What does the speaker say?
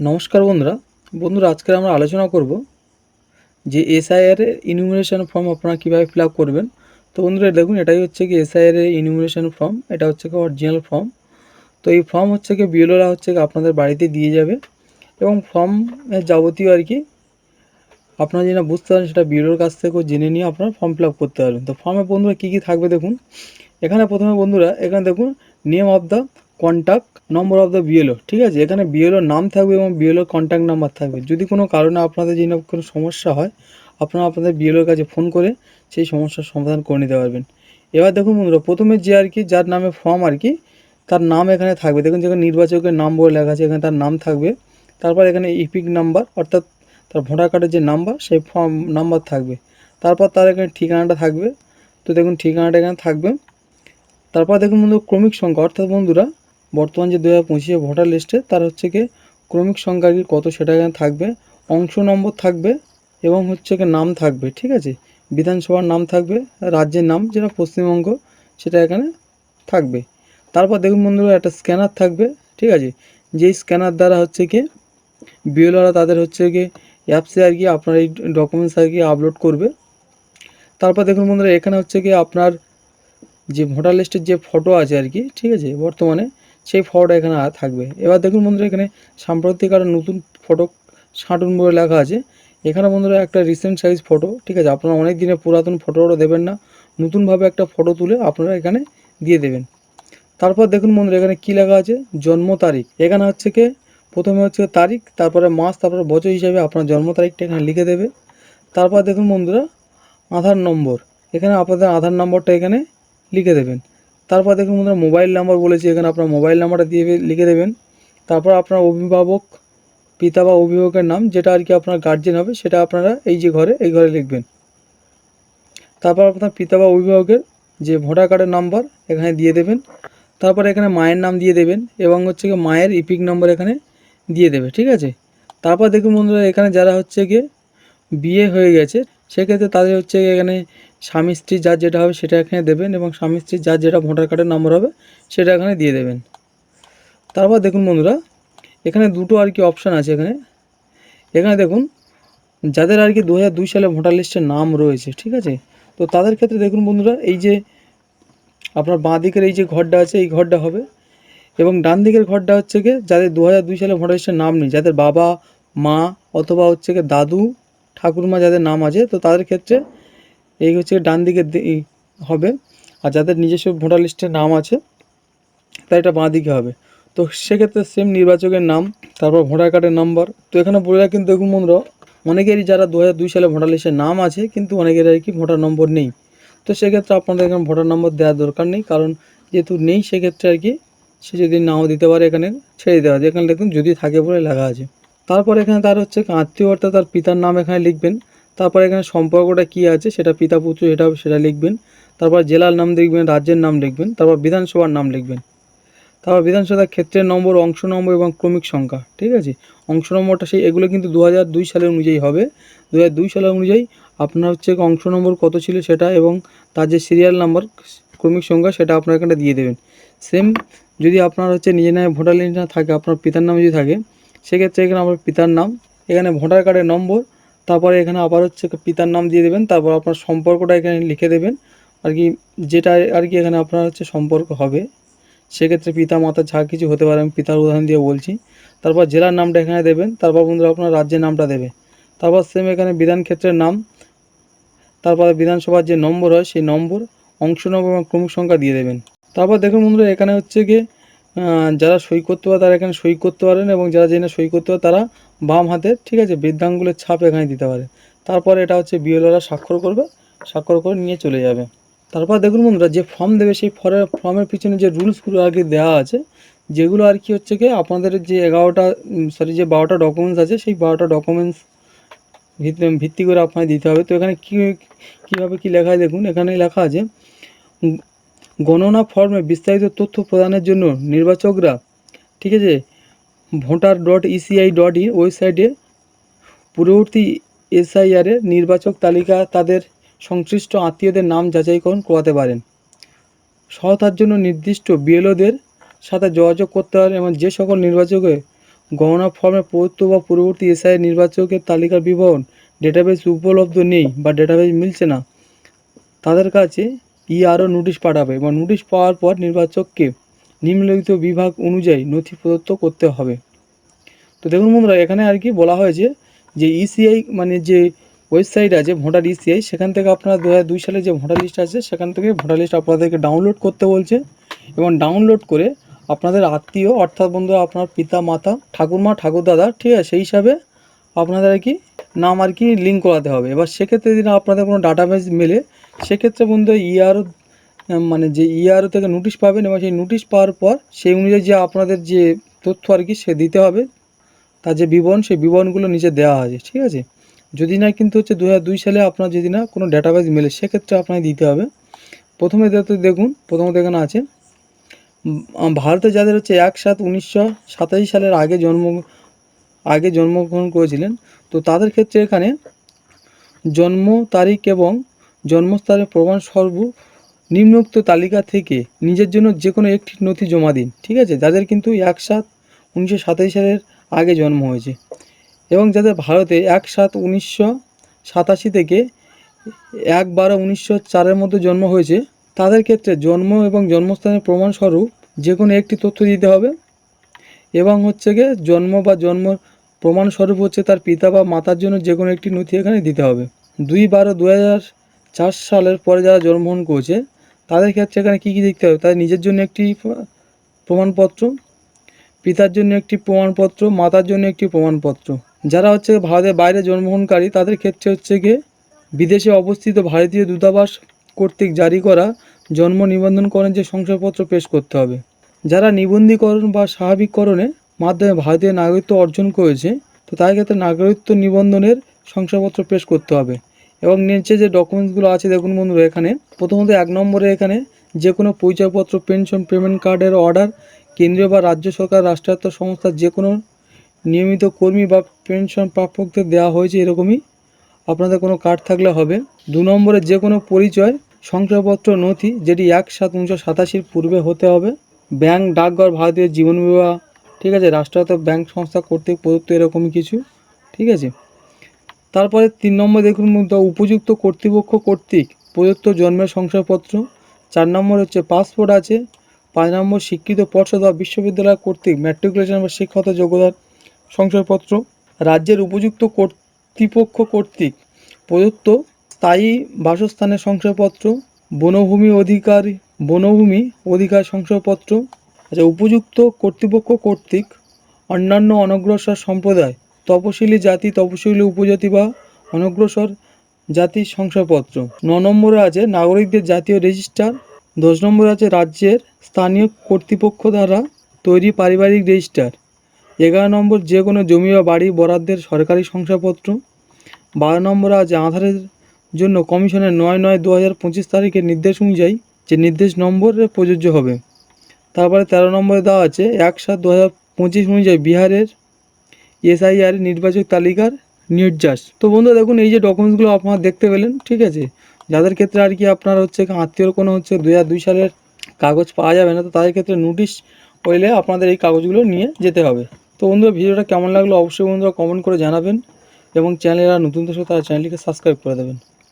নমস্কার বন্ধুরা। বন্ধুরা আজকে আমরা আলোচনা করব যে এসআইআর এর ইনুমিনেশন ফর্ম আপনারা কীভাবে ফিল আপ করবেন। তো বন্ধুরা, দেখুন, এটাই হচ্ছে কি এসআইআর এর ইনুমিনেশন ফর্ম এটা হচ্ছে কি অরিজিনাল ফর্ম তো এই ফর্ম হচ্ছে কি বিএলওরা হচ্ছে কি আপনাদের বাড়িতে দিয়ে যাবে। এবং ফর্মের যাবতীয় আর কি, আপনারা যেটা বুঝতে পারেন সেটা বিএলওর কাছ থেকেও জেনে নিয়ে আপনারা ফর্ম ফিল আপ করতে পারবেন। তো ফর্মে বন্ধুরা কী কী থাকবে দেখুন। এখানে প্রথমে বন্ধুরা, এখানে দেখুন name of the contact number of the BLO ঠিক আছে? এখানে বিএলওর নাম থাকবে এবং বিএলওর কন্ট্যাক্ট নাম্বার থাকবে। যদি কোনো কারণে আপনাদের যদি কোনো সমস্যা হয়, আপনারা আপনাদের বিএলওর কাছে ফোন করে সেই সমস্যার সমাধান করে নিতে পারবেন। এবার দেখুন বন্ধুরা, প্রথমে যে আর কি, যার নামে ফর্ম আর কি, তার নাম এখানে থাকবে। দেখুন যেখানে নির্বাচকের নাম বলে লেখা আছে, এখানে তার নাম থাকবে। তারপর এখানে ইপিক নাম্বার অর্থাৎ তার ভোটার কার্ডের যে নাম্বার সেই ফর্ম নাম্বার থাকবে। তারপর তার এখানে ঠিকানাটা থাকবে। তো দেখুন ঠিকানাটা এখানে থাকবে। তারপর দেখুন বন্ধু, ক্রমিক সংখ্যা, অর্থাৎ বন্ধুরা বর্তমান যে দু হাজার পঁচিশে ভোটার লিস্টে তার হচ্ছে কি ক্রমিক সংখ্যা কি কত সেটা এখানে থাকবে, অংশ নম্বর থাকবে এবং হচ্ছে কি নাম থাকবে, ঠিক আছে? বিধানসভার নাম থাকবে, রাজ্যের নাম যেটা পশ্চিমবঙ্গ সেটা এখানে থাকবে। তারপর দেখুন বন্ধুরা, একটা স্ক্যানার থাকবে, ঠিক আছে? যেই স্ক্যানার দ্বারা হচ্ছে কি বিএলওরা তাদের হচ্ছে কি অ্যাপসে আর কি আপনার এই ডকুমেন্টস আর কি আপলোড করবে। তারপর দেখুন বন্ধুরা, এখানে হচ্ছে কি আপনার যে ভোটার লিস্টের যে ফটো আছে আর কি, ঠিক আছে? বর্তমানে সেই ফটোটা এখানে আর থাকবে। এবার দেখুন বন্ধুরা, এখানে সাম্প্রতিক আর নতুন ফটো সাঁটুন বলে লেখা আছে। এখানে বন্ধুরা একটা রিসেন্ট সাইজ ফটো ঠিক আছে? আপনারা অনেক দিনের পুরাতন ফটোটা দেবেন না। নতুনভাবে একটা ফটো তুলে আপনারা এখানে দিয়ে দেবেন। তারপর দেখুন বন্ধুরা, এখানে কী লেখা আছে? জন্ম তারিখ। এখানে হচ্ছে কি? প্রথমে হচ্ছে তারিখ, তারপরে মাস, তারপরে বছর হিসাবে আপনার জন্ম তারিখটা এখানে লিখে দেবে। তারপর দেখুন বন্ধুরা, আধার নম্বর। এখানে আপনাদের আধার নম্বরটা এখানে লিখে দেবেন। তারপর দেখুন বন্ধুরা মোবাইল নাম্বার বলেছি, এখানে আপনার মোবাইল নাম্বারটা দিয়ে লিখে দেবেন। তারপর আপনার অভিভাবক, পিতা বা অভিভাবকের নাম, যেটা আর কি আপনার গার্জেন হবে, সেটা আপনারা এই যে ঘরে, এই ঘরে লিখবেন। তারপর আপনার পিতা বা অভিভাবকের যে ভোটার কার্ডের নাম্বার এখানে দিয়ে দেবেন। তারপর এখানে মায়ের নাম দিয়ে দেবেন, এবং হচ্ছে কি মায়ের ইপিক নম্বর এখানে দিয়ে দেবে, ঠিক আছে? তারপর দেখুন বন্ধুরা, এখানে যারা হচ্ছে গিয়ে বিয়ে হয়ে গেছে সেক্ষেত্রে তাদের হচ্ছে এখানে স্বামী স্ত্রী যার যেটা হবে সেটা এখানে দেবেন এবং স্বামী স্ত্রী যার যেটা ভোটার কার্ডের নম্বর হবে সেটা এখানে দিয়ে দেবেন। তারপর দেখুন বন্ধুরা, এখানে দুটো আর কি অপশান আছে এখানে। এখানে দেখুন, যাদের আর কি দু হাজার দুই সালে ভোটার লিস্টের নাম রয়েছে, ঠিক আছে? তো তাদের ক্ষেত্রে দেখুন বন্ধুরা, এই যে আপনার বাঁ দিকের এই যে ঘরটা আছে, এই ঘরটা হবে। এবং ডান দিকের ঘরটা হচ্ছে গিয়ে যাদের দু হাজার দুই সালে ভোটার লিস্টের নাম নেই, যাদের বাবা, মা অথবা হচ্ছে গিয়ে দাদু ঠাকুরমা যাদের নাম আছে, তো তাদের ক্ষেত্রে এই হচ্ছে ডান দিকে হবে। আর যাদের নিজস্ব ভোটার লিস্টে নাম আছে তাই এটা বাঁ দিকে হবে। তো সেক্ষেত্রে সেম নির্বাচকের নাম, তারপর ভোটার কার্ডের নাম্বার তো এখানে বলে রাখেন দেখুন বন্ধুরা, অনেকেরই যারা দু দুই সালে ভোটার লিস্টে নাম আছে, কিন্তু অনেকের আর কি ভোটার নম্বর নেই। তো সেক্ষেত্রে আপনাদের এখানে ভোটার নম্বর দেওয়ার দরকার নেই, কারণ যেহেতু নেই, সেক্ষেত্রে আর কি সে যদি নাও দিতে পারে এখানে, ছেড়ে দেওয়া যায় এখানে দেখুন যদি থাকে বলে লেখা আছে। তারপর এখানে তার হচ্ছে আত্মীয় অর্থাৎ তার পিতার নাম এখানে লিখবেন। তারপর এখানে সম্পর্কটা কী আছে, সেটা পিতা পুত্র হবে সেটা লিখবেন। তারপর জেলার নাম লিখবেন রাজ্যের নাম লিখবেন। তারপর বিধানসভার নাম লিখবেন। তারপর বিধানসভার ক্ষেত্রের নম্বর, অংশ নম্বর এবং ক্রমিক সংখ্যা, ঠিক আছে? অংশ নম্বরটা সেই, এগুলো কিন্তু দু দুই সালের অনুযায়ী হবে। দু হাজার দুই সালের অনুযায়ী আপনার হচ্ছে অংশ নম্বর কত ছিল সেটা এবং তার যে সিরিয়াল নাম্বার ক্রমিক সংখ্যা, সেটা আপনার এখানে দিয়ে দেবেন। সেম যদি আপনার হচ্ছে নিজের নামে ভোটার লিস্ট না থাকে, আপনার পিতার নাম যদি থাকে সেক্ষেত্রে এখানে আমার পিতার নাম, এখানে ভোটার কার্ডের নম্বর, তারপরে এখানে আবার হচ্ছে পিতার নাম দিয়ে দেবেন, তারপর আপনার সম্পর্কটা এখানে লিখে দেবেন, আর কি যেটা আর কি এখানে আপনার হচ্ছে সম্পর্ক হবে। সেক্ষেত্রে পিতা, মাতা যা কিছু হতে পারে, আমি পিতার উদাহরণ দিয়ে বলছি। তারপর জেলার নামটা এখানে দেবেন, তারপর বন্ধুরা আপনার রাজ্যের নামটা দেবে। তারপর সেম এখানে বিধান ক্ষেত্রের নাম, তারপরে বিধানসভার যে নম্বর হয়, সেই নম্বর অংশ নম্বর এবং ক্রমিক সংখ্যা দিয়ে দেবেন। তারপর দেখুন বন্ধুরা, এখানে হচ্ছে গিয়ে যারা সই করতে পারে তারা এখানে সই করতে পারেন এবং যারা যেখানে সই করতে পারে তারা বাম হাতের ঠিক আছে, বৃদ্ধাঙ্গুলের ছাপ এখানে দিতে পারে। তারপরে এটা হচ্ছে বিএলওরা স্বাক্ষর করবে, স্বাক্ষর করে নিয়ে চলে যাবে। তারপর দেখুন বন্ধুরা, যে ফর্ম দেবে সেই ফর্মের ফর্মের পিছনে যে রুলসগুলো আর কি দেওয়া আছে, যেগুলো আর কি হচ্ছে কি, আপনাদের যে এগারোটা সরি যে বারোটা ডকুমেন্টস আছে, সেই বারোটা ডকুমেন্টস ভিত্তি করে আপনাকে দিতে হবে। তো এখানে কী, কীভাবে কী লেখা আছে দেখুন, এখানে লেখা আছে গণনা ফর্মে বিস্তারিত তথ্য প্রদানের জন্য নির্বাচকরা, ঠিক আছে voter dot ECI dot in ওয়েবসাইটে পূর্ববর্তী এসআইআরের নির্বাচক তালিকা তাদের সংশ্লিষ্ট আত্মীয়দের নাম যাচাইকরণ করাতে পারেন। সহায়তার জন্য নির্দিষ্ট বিএলওদের সাথে যোগাযোগ করতে পারেন এবং যে সকল নির্বাচকে গণনা ফর্মে প্রদত্ত বা পূর্ববর্তী এসআই নির্বাচকের তালিকার বিবরণ ডেটাবেস উপলব্ধ নেই বা ডেটাবেস মিলছে না, তাদের কাছে ইআরও নোটিশ পাঠাবে এবং নোটিশ পাওয়ার পর নির্বাচককে নিম্নলিখিত বিভাগ অনুযায়ী নথি প্রদত্ত করতে হবে। তো দেখুন বন্ধুরা, এখানে আর কি বলা হয়েছে যে ইসিআই মানে যে ওয়েবসাইট আছে, ভোটার ইসিআই সেখান থেকে আপনারা দু দুই সালে যে ভোটার লিস্ট আছে, সেখান থেকে ভোটার লিস্ট আপনাদেরকে ডাউনলোড করতে বলছে এবং ডাউনলোড করে আপনাদের আত্মীয়, অর্থাৎ বন্ধুরা আপনার পিতা, মাতা, ঠাকুরমা ঠাকুরদাদা ঠিক আছে, সেই হিসাবে আপনাদের আর কি নাম আর কি লিঙ্ক করাতে হবে। এবার সেক্ষেত্রে যদি আপনাদের কোনো ডাটাবেস মেলে সেক্ষেত্রে বন্ধু ইআরও মানে যে ইআরও থেকে নোটিশ পাবেন এবং সেই নোটিশ পাওয়ার পর সেই অনুযায়ী যে আপনাদের যে তথ্য আর কি সে দিতে হবে। তার যে বিবরণ, সেই বিবরণগুলো নিচে দেওয়া আছে, ঠিক আছে? যদি না কিন্তু হচ্ছে দু হাজার দুই সালে আপনার যদি না কোনো ডাটাবেস মেলে, সেক্ষেত্রে আপনাকে দিতে হবে। প্রথমে দেখুন, প্রথমত এখানে আছে ভারতে যাদের হচ্ছে এক সাত উনিশশো সালের আগে জন্ম, আগে জন্মগ্রহণ করেছিলেন, তো তাদের ক্ষেত্রে এখানে জন্ম তারিখ এবং জন্মস্থানের প্রমাণস্বরূপ নিম্নোক্ত তালিকা থেকে নিজের জন্য যে কোনো একটি নথি জমা দিন, ঠিক আছে? যাদের কিন্তু এক সাত উনিশশো সাতাশি সালের আগে জন্ম হয়েছে এবং যাদের ভারতে এক সাত উনিশশো সাতাশি থেকে এক বারো উনিশশো চারের মধ্যে জন্ম হয়েছে, তাদের ক্ষেত্রে জন্ম এবং জন্মস্থানের প্রমাণস্বরূপ যে কোনো একটি তথ্য দিতে হবে এবং হচ্ছে গিয়ে জন্ম বা জন্ম প্রমাণস্বরূপ হচ্ছে তার পিতা বা মাতার জন্য যে কোনো একটি নথি এখানে দিতে হবে। দুই বারো দু হাজার চার সালের পরে যারা জন্মগ্রহণ করেছে, তাদের ক্ষেত্রে এখানে কী কী দেখতে হবে? তাদের নিজের জন্য একটি প্রমাণপত্র, পিতার জন্য একটি প্রমাণপত্র, মাতার জন্য একটি প্রমাণপত্র। যারা হচ্ছে ভারতের বাইরে জন্মগ্রহণকারী, তাদের ক্ষেত্রে হচ্ছে গিয়ে বিদেশে অবস্থিত ভারতীয় দূতাবাস কর্তৃক জারি করা জন্ম নিবন্ধনকরণের যে শংসাপত্র পেশ করতে হবে। যারা নিবন্ধীকরণ বা স্বাভাবিককরণের মাধ্যমে ভারতীয় নাগরিকত্ব অর্জন করেছে, তো তাদের ক্ষেত্রে নাগরিকত্ব নিবন্ধনের শংসাপত্র পেশ করতে হবে। এবং নিচে যে ডকুমেন্টসগুলো আছে, দেখুন বন্ধুরা এখানে, প্রথমত এক নম্বরে এখানে যে কোনো পরিচয়পত্র পেনশন পেমেন্ট কার্ডের অর্ডার কেন্দ্রীয় বা রাজ্য সরকার, রাষ্ট্রায়ত্ত সংস্থার যে কোনো নিয়মিত কর্মী বা পেনশন প্রাপকদের দেওয়া হয়েছে এরকমই। আপনাদের কোনো কার্ড থাকলে হবে। দু নম্বরে যে কোনো পরিচয় শংসাপত্র নথি, যেটি এক সাত উনিশশো সাতাশির পূর্বে হতে হবে। ব্যাংক, ডাকঘর, ভারতীয় জীবন বিমা, ঠিক আছে, রাষ্ট্রায়ত্ত ব্যাংক সংস্থা কর্তৃক প্রদত্ত এরকমই কিছু, ঠিক আছে। তারপরে তিন নম্বর দেখুন মধ্যে উপযুক্ত কর্তৃপক্ষ কর্তৃক প্রদত্ত জন্মের শংসাপত্র। চার নম্বর হচ্ছে পাসপোর্ট আছে। পাঁচ নম্বর শিক্ষিত পর্ষদ বা বিশ্ববিদ্যালয় কর্তৃক ম্যাট্রিকুলেশন বা শিক্ষাগত যোগ্যতার শংসাপত্র। রাজ্যের উপযুক্ত কর্তৃপক্ষ কর্তৃক প্রদত্ত স্থায়ী বাসস্থানের শংসাপত্র, বনভূমি অধিকার বনভূমি অধিকার শংসাপত্র। আচ্ছা উপযুক্ত কর্তৃপক্ষ কর্তৃক অন্যান্য অনগ্রসর সম্প্রদায় তপশিলি জাতি, তপশিলি উপজাতি বা অনগ্রসর জাতির শংসাপত্র। ন নম্বরে আছে নাগরিকদের জাতীয় রেজিস্টার। দশ নম্বরে আছে রাজ্যের স্থানীয় কর্তৃপক্ষ দ্বারা তৈরি পারিবারিক রেজিস্টার। এগারো নম্বর যে কোনো জমি বা বাড়ি বরাদ্দের সরকারি শংসাপত্র। বারো নম্বরে আছে আধারের জন্য কমিশনের নয় নয় দু হাজার পঁচিশ তারিখের নির্দেশ অনুযায়ী যে নির্দেশ নম্বরে প্রযোজ্য হবে। তারপরে তেরো নম্বরে দেওয়া আছে এক সাত দু হাজার পঁচিশ অনুযায়ী বিহারের এসআইআর নির্বাচক তালিকার নির্যাস তো বন্ধু দেখুন, এই যে ডকুমেন্টসগুলো আপনারা দেখতে পেলেন, ঠিক আছে? যাদের ক্ষেত্রে আর কি আপনার হচ্ছে আত্মীয়র কোনো হচ্ছে দু দুই সালের কাগজ পাওয়া যাবে না, তো তাদের ক্ষেত্রে নোটিশ হইলে আপনাদের এই কাগজগুলো নিয়ে যেতে হবে। তো বন্ধুরা, ভিডিওটা কেমন লাগল অবশ্যই বন্ধুরা কমেন্ট করে জানাবেন এবং চ্যানেলে নতুন দর্শক, তারা চ্যানেলটিকে সাবস্ক্রাইব করে দেবেন।